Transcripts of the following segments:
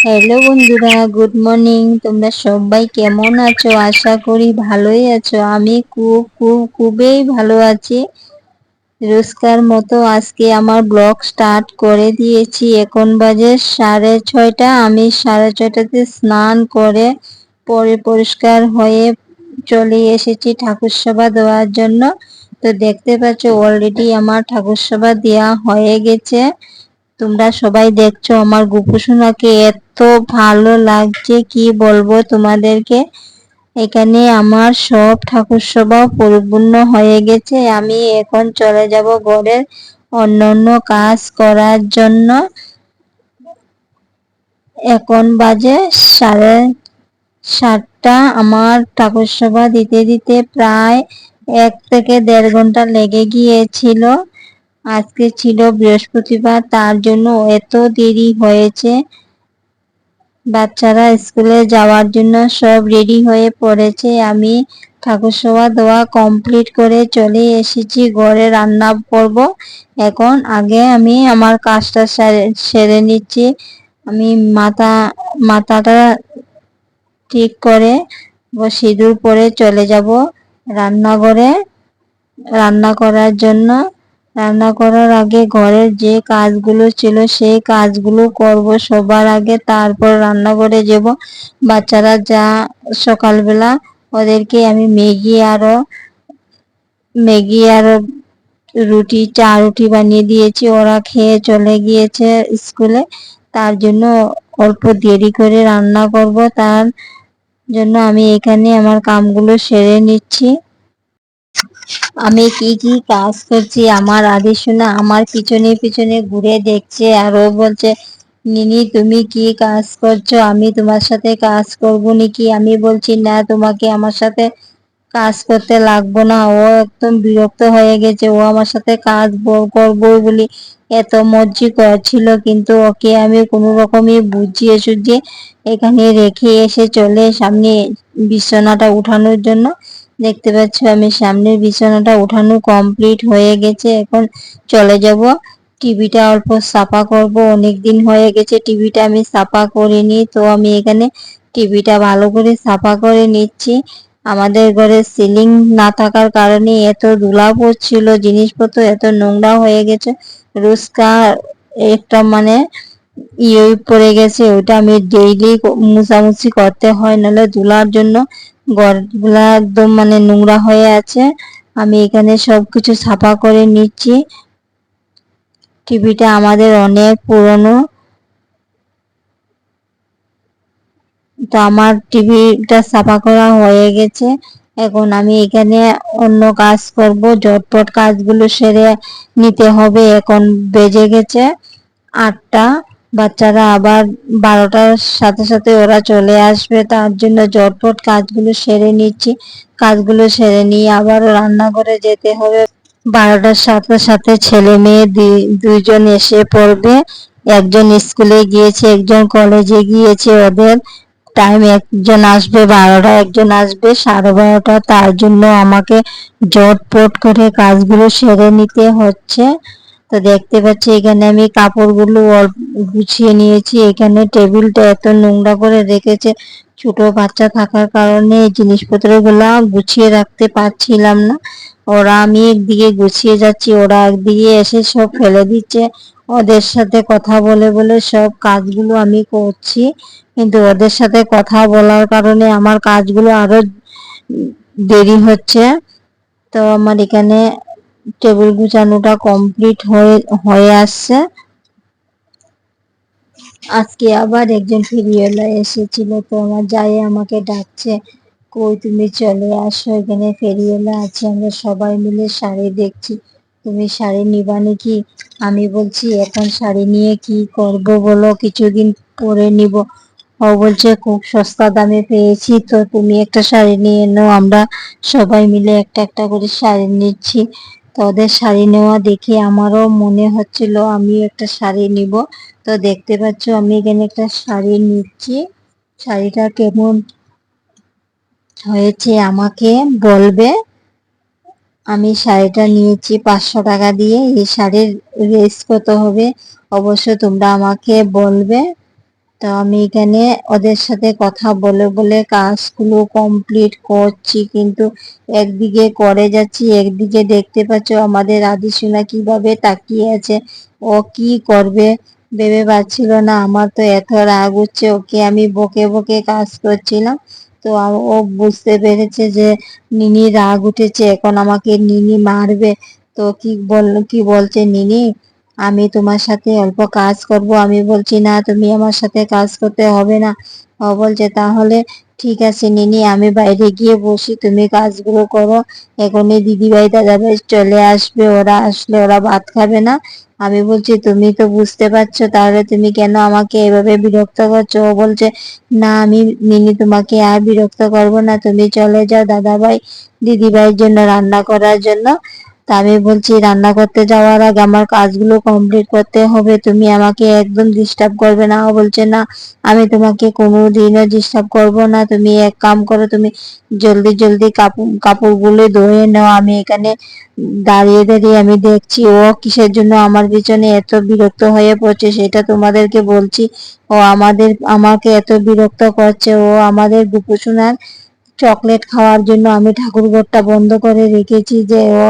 Hello বন্ধুরা, good morning. তোমরা সবাই কেমন আছো? আশা করি ভালোই আছো। আমি খুব খুব, খুবই ভালো আছি। রোজকার মতো আজকে আমার ব্লগ স্টার্ট করে দিয়েছি। এখন বাজে সাড়ে ছয়টা। আমি সাড়ে ছয়টাতে স্নান করে পরে পরিষ্কার হয়ে চলে এসেছি ঠাকুর সভা দেওয়ার জন্য। তো দেখতে পাচ্ছ অলরেডি আমার ঠাকুর সভা দেওয়া হয়ে গেছে। তোমরা সবাই দেখছ আমার গোপুসোনাকে এত ভালো লাগছে, কি বলব তোমাদেরকে? এখানে আমার সব ঠাকুর সভা পরিপূর্ণ হয়ে গেছে। আমি এখন চলে যাব ঘরের অন্যান্য কাজ করার জন্য। এখন বাজে সাড়ে সাতটা। আমার ঠাকুর সভা দিতে দিতে প্রায় এক থেকে দেড় ঘণ্টা লেগে গিয়েছিল। আজকে ছিল বৃহস্পতিবার, তার জন্য এত দেরি হয়েছে। বাচ্চারা স্কুলে যাওয়ার জন্য সব রেডি হয়ে পড়েছে। আমি ঠাকুর সভা দেওয়া কমপ্লিট করে চলে এসেছি, ঘরে রান্না করব। এখন আগে আমি আমার কাজটা সেরে নিচ্ছি। আমি মাথা, মাথাটা ঠিক করে সিঁদুর পরে চলে যাব রান্নাঘরে। রান্না করার জন্য রান্না করার আগে ঘরের যে কাজগুলো ছিল, সেই কাজগুলো করব সবার আগে। তারপর রান্না করে যাব বাচ্চারা যা সকালবেলা ওদেরকে আমি ম্যাগি আরও ম্যাগি আর রুটি, চা রুটি বানিয়ে দিয়েছি। ওরা খেয়ে চলে গিয়েছে স্কুলে। তার জন্য অল্প দেরি করে রান্না করব। তার জন্য আমি এখানে আমার কামগুলো সেরে নিচ্ছি। আমি কি কি কাজ করছি আমার আদি শোনা, আমার পিছনে পিছনে ঘুরে দেখছে আর ও বলছে, নিনি, তুমি কি কাজ করছ? আমি তোমার সাথে কাজ করব নাকি? আমি বলছি, না, তোমাকে আমার সাথে কাজ করতে লাগবো না। ও একদম বিরক্ত হয়ে গেছে। ও আমার সাথে কাজ করব বলি এত মর্জি করছিল কিন্তু ওকে আমি কোনো রকমই বুঝিয়ে সুঝিয়ে এখানে রেখে এসে চলে সামনে বিছানাটা উঠানোর জন্য দেখতে পাচ্ছ আমি সামনের বিছানাটা উঠানো কমপ্লিট হয়ে গেছে। এখন চলে যাব। টিভিটা অল্প সাফা করব। অনেক দিন হয়ে গেছে টিভিটা আমি সাফা করিনি, তো আমি এখানে টিভিটা ভালো করে সাফা করে নিচ্ছি। আমাদের ঘরে সিলিং না থাকার কারণে এত ধুলা পড়ছিল জিনিসপত্র এত নোংরা হয়ে গেছে। রোজকার একটা মানে ইয়ে পড়ে গেছে ওটা আমি ডেইলি মুছামুছি করতে হয়, নাহলে ধুলার জন্য ঘরগুলা একদম মানে নোংরা হয়ে আছে। আমি এখানে সবকিছু সাফা করে নিচ্ছি। টিভিটা আমাদের অনেক পুরনো। তো আমার টিভিটা সাফা করা হয়ে গেছে। এখন আমি এখানে অন্য কাজ করব। ঝটপট কাজগুলো সেরে নিতে হবে। এখন বেজে গেছে আটটা। বাচ্চারা আবার বারোটার সাথে সাথে ওরা চলে আসবে, তার জন্য জটপট কাজগুলো সেরে নিচ্ছি। কাজগুলো সেরে নিয়ে আবার রান্নাঘরে যেতে হবে। বারোটার সাথে সাথে ছেলে মেয়ে দুইজন এসে পড়বে। একজন স্কুলে গিয়েছে, একজন কলেজে গিয়েছে ওদের। টাইম একজন আসবে, বারোটা একজন আসবে, সাড়ে বারোটা। তার জন্য আমাকে জটপট করে কাজগুলো সেরে নিতে হচ্ছে। তো দেখতে পাচ্ছি এখানে আমি কাপড়গুলো গুছিয়ে নিয়েছি। এখানে টেবিলটা এত নোংরা করে রেখেছে, ছোট বাচ্চা থাকার কারণে জিনিসপত্রগুলো গুছিয়ে রাখতে পারছিলাম না। ওরা আমি একদিকে গুছিয়ে যাচ্ছি, ওরা একদিকে এসে সব ফেলে দিচ্ছে। ওদের সাথে কথা বলে বলে সব কাজগুলো আমি করছি। কিন্তু ওদের সাথে কথা বলার কারণে আমার কাজগুলো আরও দেরি হচ্ছে। তো আমার এখানে টেবিল গুছানোটা কমপ্লিট হয়ে হয়ে আসছে। আজকে আবার একজন ফেরিওয়ালা এসেছিল, তো আমার যাই আমাকে ডাকছে, কই তুমি চলে আসো, এখানে ফেরিওয়ালা আছে, আমরা সবাই মিলে শাড়ি দেখছি। তুমি শাড়ি নিবা নাকি? আমি বলছি, এখন শাড়ি নিয়ে কি করব বলো, কিছুদিন পরে নিব। ও বলছে, খুব সস্তা দামে পেয়েছি, তো তুমি একটা শাড়ি নিয়ে নাও, আমরা সবাই মিলে একটা একটা করে শাড়ি নিচ্ছি। তো ওদের শাড়ি নেওয়া দেখে আমারও মনে হচ্ছিল আমি একটা শাড়ি নিব। তো দেখতে পাচ্ছ আমি এখানে একটা শাড়ি নিচ্ছি। শাড়িটা কেমন হয়েছে আমাকে বলবে। আমি শাড়িটা নিয়েছি পাঁচশো টাকা দিয়ে। এই শাড়ির রেস কত হবে। অবশ্য তোমরা আমাকে বলবে। তো আমি এখানে ওদের সাথে কথা বলে বলে কাজগুলো কমপ্লিট করছি, কিন্তু একদিকে করে যাচ্ছি, একদিকে দেখতে পাচ্ছ আমাদের আদিসোনা কীভাবে তাকিয়ে আছে। ও কি করবে ভেবে পাচ্ছিল না, আমার তো এত রাগ হচ্ছে, ওকে আমি বকে বকে কাজ করছিলাম। তো ও বুঝতে পেরেছে যে নিনি রাগ উঠেছে, এখন আমাকে নিনি মারবে। তো কি বল, কি বলছে নিনি? আমি তোমার সাথে অল্প কাজ করব। আমি বলছি, না, তুমি আমার সাথে কাজ করতে হবে না। ও বলছে, তাহলে ঠিক আছে নিনি, আমি বাইরে গিয়ে বসি, তুমি কাজগুলো করো। এখনই দিদিভাই দাদাভাই চলে আসবে, ওরা আসলে ওরা ভাত খাবে না। আমি বলছি, তুমি তো বুঝতে পারছ, তাহলে তুমি কেন আমাকে এভাবে বিরক্ত করছ? ও বলছে, না, আমি নিনি, তোমাকে আর বিরক্ত করব না। তুমি চলে যাও দাদাভাই দিদিভাইয়ের জন্য রান্না করার জন্য। তা আমি বলছি, রান্না করতে যাওয়ার আগে আমার কাজগুলো কমপ্লিট করতে হবে। তুমি আমাকে একদম ডিস্টার্ব করবে না। ও বলছে, না, আমি তোমাকে কোনো দিনও ডিস্টার্ব করব না। তুমি এক কাম করো, তুমি জলদি জলদি কাপড়, কাপড়গুলো ধুয়ে নাও। আমি এখানে দাঁড়িয়ে দাঁড়িয়ে আমি দেখছি, ও কিসের জন্য আমার পিছনে এত বিরক্ত হয়ে পড়ছে সেটা তোমাদেরকে বলছি। ও আমাদের, আমাকে এত বিরক্ত করছে। ও আমাদের গুপুসোনার চকলেট খাওয়ার জন্য আমি ঠাকুর ঘরটা বন্ধ করে রেখেছি যে ও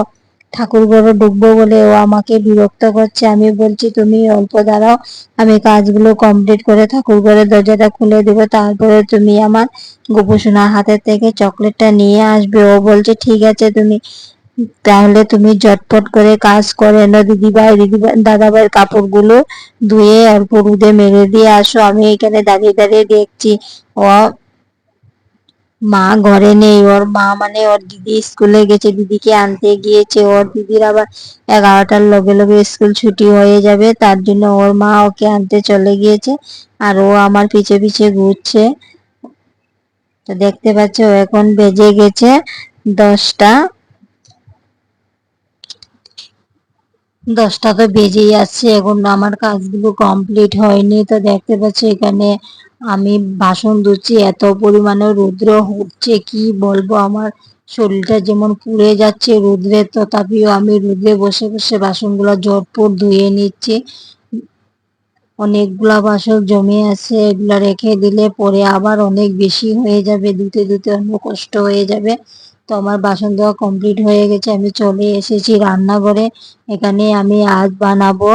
ঠাকুর ঘরে ঢুকবো বলে ও আমাকে বিরক্ত করছে। আমি বলছি, তুমি অল্প দাঁড়াও, আমি কাজগুলো কমপ্লিট করে ঠাকুর ঘরের দরজাটা খুলে দেবো। তারপরে তুমি আমার গোপুসোনার হাতের থেকে চকলেটটা নিয়ে আসবে। ও বলছে, ঠিক আছে তুমি, তাহলে তুমি ঝটপট করে কাজ করে না দিদিভাই দিদিভাই, দাদাভাইয়ের কাপড়গুলো ধুয়ে অল্প রুদে মেরে দিয়ে আসো। আমি এখানে দাঁড়িয়ে দাঁড়িয়ে দেখছি। ও মা ঘরে নেই, ওর মা মানে ওর দিদি স্কুলে গেছে, দিদিকে আনতে গিয়েছে, ওর দিদির আবার এগারোটার লগে লগে স্কুল ছুটি হয়ে যাবে, তার জন্য ওর মা ওকে আনতে চলে গিয়েছে, আর ও আমার পিছে পিছে ঘুরছে। তো দেখতে পাচ্ছ, এখন বেজে গেছে দশটা। দশটা তো বেজেই আসছে এখন আমার কাজগুলো কমপ্লিট হয়নি। তো দেখতে পাচ্ছি এখানে আমি বাসন ধুচ্ছি, এত পরিমাণে রৌদ্র উঠছে কি বলব? আমার শরীরটা যেমন পুড়ে যাচ্ছে রোদ্রে, তথাপিও আমি রোদ্রে বসে বসে বাসনগুলো ঝটপট ধুয়ে নিচ্ছি। অনেকগুলা বাসন জমে আছে, এগুলা রেখে দিলে পরে আবার অনেক বেশি হয়ে যাবে, ধুতে ধুতে অন্য কষ্ট হয়ে যাবে। তো আমার বাসন ধোয়া কমপ্লিট হয়ে গেছে, আমি চলে এসেছি রান্নাঘরে। এখানে আমি আজ বানাবো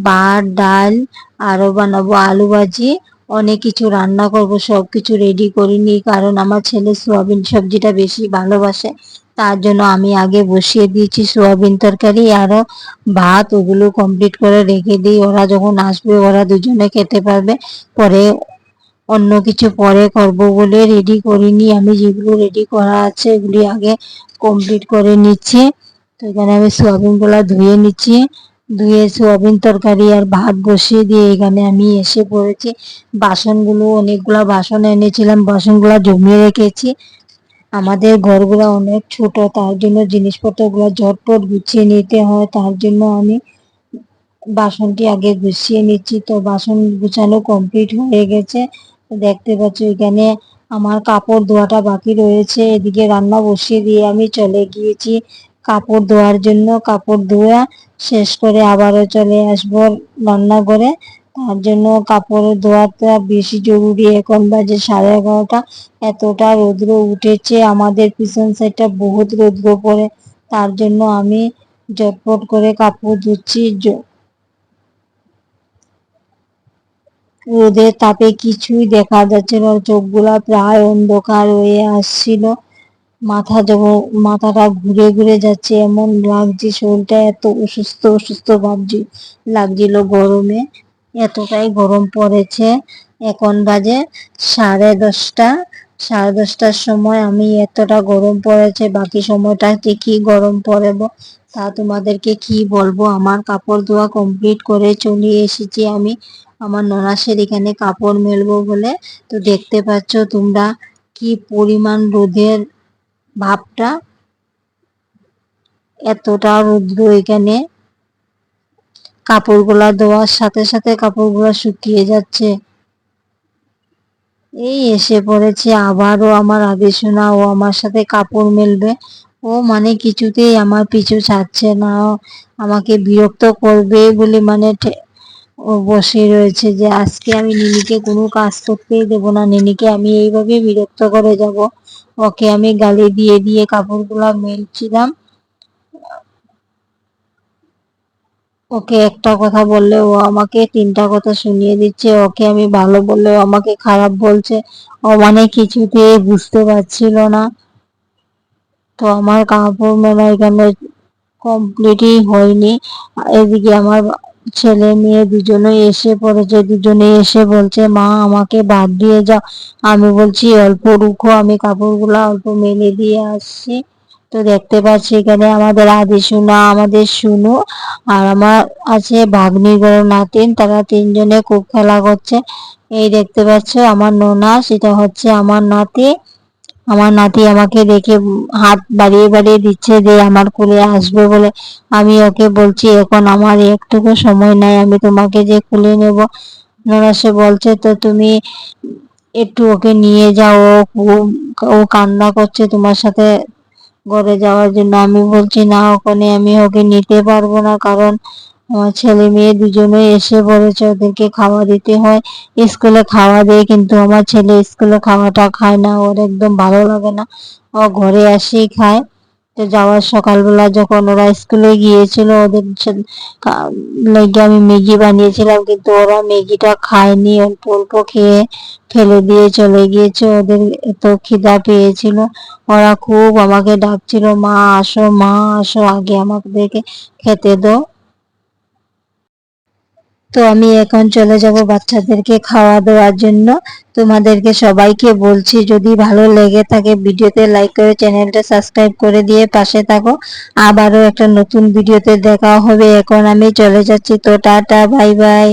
ভাত, ডাল, আরও বানাবো আলু ভাজি। অনেক কিছু রান্না করব সব কিছু রেডি করিনি কারণ আমার ছেলে সোয়াবিন সবজিটা বেশি ভালোবাসে। তার জন্য আমি আগে বসিয়ে দিয়েছি সোয়াবিন তরকারি আরও ভাত, ওগুলো কমপ্লিট করে রেখে দিই। ওরা যখন আসবে, ওরা দুজনে খেতে পারবে। পরে অন্য কিছু পরে করব বলে রেডি করিনি। আমি যেগুলো রেডি করা আছে এগুলি আগে কমপ্লিট করে নিচ্ছি। তো এখানে আমি সোয়াবিনগুলো ধুয়ে নিচ্ছি। ধুয়ে সোয়াবিন তরকারি আর ভাত বসিয়ে দিয়ে এখানে আমি এসে পড়েছি। বাসনগুলো, অনেকগুলো বাসন এনেছিলাম, বাসনগুলো জমিয়ে রেখেছি। আমাদের ঘরগুলো অনেক ছোট, তার জন্য জিনিসপত্রগুলো ঝটপট গুছিয়ে নিতে হয়। তার জন্য আমি বাসনটি আগে গুছিয়ে নিচ্ছি। তো বাসন গুছানো কমপ্লিট হয়ে গেছে। দেখতে পাচ্ছ এখানে আমার কাপড় ধোয়াটা বাকি রয়েছে। এদিকে রান্না বসিয়ে দিয়ে আমি চলে গিয়েছি কাপড় ধোয়ার জন্য। কাপড় ধোয়া শেষ করে আবারও চলে আসব রান্নাঘরে। তার জন্য কাপড় ধোয়াটা বেশি জরুরি। এখন বাজে সাড়ে এগারোটা। এতটা রৌদ্র উঠেছে। আমাদের পিছন সাইডটা বহুত রৌদ্র পড়ে। তার জন্য আমি ঝটপট করে কাপড় ধুচ্ছি। রোদের তাপে কিছুই দেখা যাচ্ছে না। চোখগুলা প্রায় অন্ধকার হয়ে আসছিল। মাথা যখন, মাথাটা ঘুরে ঘুরে যাচ্ছে, এমন লাগছে শরীরটা এত অসুস্থ অসুস্থ ভাবছি, লাগছিল গরমে। এতটাই গরম পড়েছে। এখন বাজে সাড়ে দশটা। সাড়ে দশটার সময় আমি এতটা গরম পড়েছে, বাকি সময়টা কি গরম পড়েব, তা তোমাদেরকে কি বলব? আমার কাপড় ধোয়া কমপ্লিট করে চলে এসেছি আমি। আমার ননাসের এখানে কাপড় মেলবো বলে। তো দেখতে পাচ্ছ তোমরা কি পরিমাণ রোদের ভাবটা। এতটা রৌদ্র এখানে। কাপড়গুলা দেওয়ার সাথে সাথে কাপড়গুলা শুকিয়ে যাচ্ছে। এই এসে পড়েছে আবারও আমার আদেশনা ও আমার সাথে কাপড় মেলবে। ও মানে কিছুতেই আমার পিছু ছাড়ছে না। আমাকে বিরক্ত করবে বলে মানে বসে রয়েছে যে, আজকে আমি নিনিকে কোনো কাজ করতেই দেবো না। নিনিকে আমি এইভাবে বিরক্ত করে যাব। ওকে আমি গালি দিয়ে দিয়ে কাপড়গুলা মেলছিলাম। ওকে একটা কথা বললে ও আমাকে তিনটা কথা শুনিয়ে দিচ্ছে। ওকে আমি ভালো বললে ও আমাকে খারাপ বলছে। ও মানে কিছুতে বুঝতে পারছিল না। তো আমার কাপড় মেলা এখানে কমপ্লিটই হয়নি। এদিকে আমার ছেলে মেয়ে দুজনেই এসে পড়েছে, দুজনে এসে বলছে, মা, আমাকে বাদ দিয়ে যাও। আমি বলছি, অল্প রুখো, আমি কাপড়গুলো অল্প মেলে দিয়ে আসছি। তো দেখতে পাচ্ছি এখানে আমাদের আদি সোনা, আমাদের শুনু আর আমার আছে ভাগ্নি নাতিন, তারা তিনজনে খুব খেলা করছে। এই দেখতে পাচ্ছ আমার নোনা, সেটা হচ্ছে আমার নাতি। আমার নাতি আমাকে দেখে হাত বাড়িয়ে বাড়িয়ে দিচ্ছে যে আমার কোলে আসবে বলে। আমি ওকে বলছি, এখন আমার একটুকু সময় নাই, আমি তোমাকে যে কোলে নেব। নোনা, সে বলছে, তো তুমি একটু ওকে নিয়ে যাও, ও কান্না করছে তোমার সাথে ঘরে যাওয়ার জন্য। আমি বলছি, না, ওখানে আমি ওকে নিতে পারব না, কারণ আমার ছেলে মেয়ে দুজনে এসে পড়েছে ওদেরকে খাওয়া দিতে হয়। স্কুলে খাওয়া দেয়, কিন্তু আমার ছেলে স্কুলে খাওয়াটা খায় না, ওর একদম ভালো লাগে না। ও ঘরে আসেই খায়। তো যাওয়ার সকালবেলা যখন ওরা স্কুলে গিয়েছিল, ওদের লেগে আমি ম্যাগি বানিয়েছিলাম, কিন্তু ওরা ম্যাগিটা খায়নি। অল্প অল্প খেয়ে ফেলে দিয়ে চলে গিয়েছে, ওদের এত খিদা পেয়েছিল। ওরা খুব আমাকে ডাকছিল, মা, আসো মা, আসো, আগে আমাদেরকে খেতে দাও। তো আমি এখন চলে যাব বাচ্চাদেরকে খাওয়া দেওয়ার জন্য। তোমাদেরকে সবাইকে বলছি, যদি ভালো লেগে থাকে ভিডিওতে লাইক করে চ্যানেলটা সাবস্ক্রাইব করে দিয়ে পাশে থাকো। আবারও একটা নতুন ভিডিওতে দেখা হবে। এখন আমি চলে যাচ্ছি। তো টাটা বাই বাই